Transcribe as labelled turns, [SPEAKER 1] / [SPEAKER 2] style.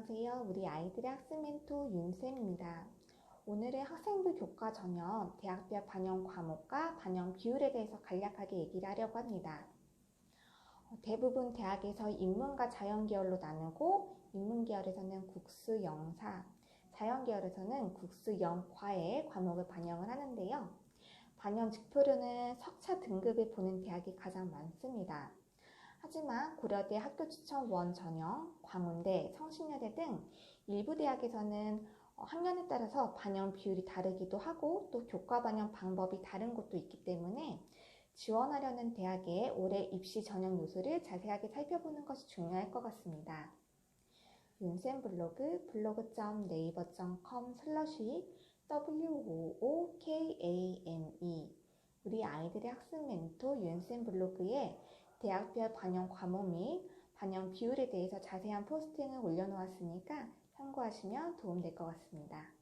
[SPEAKER 1] 안녕하세요. 우리 아이들의 학습 멘토 윤쌤입니다. 오늘은 학생부 교과 전형 대학별 반영 과목과 반영 비율에 대해서 간략하게 얘기를 하려고 합니다. 어, 대부분 대학에서 인문과 자연계열로 나누고 인문계열에서는 국수, 영사, 자연계열에서는 국수, 영과의 과목을 반영을 하는데요. 반영 직표로는 석차 등급을 보는 대학이 가장 많습니다. 하지만 고려대 학교 추천 원 전형, 광운대, 성신여대 등 일부 대학에서는 어, 학년에 따라서 반영 비율이 다르기도 하고 또 교과 반영 방법이 다른 곳도 있기 때문에 지원하려는 대학의 올해 입시 전형 요소를 자세하게 살펴보는 것이 중요할 것 같습니다. 윤쌤 블로그 블로그.네이버.com wookame 우리 아이들의 학습 멘토 윤쌤 블로그에 대학별 반영 과목 및 반영 비율에 대해서 자세한 포스팅을 올려놓았으니까 참고하시면 도움될 것 같습니다.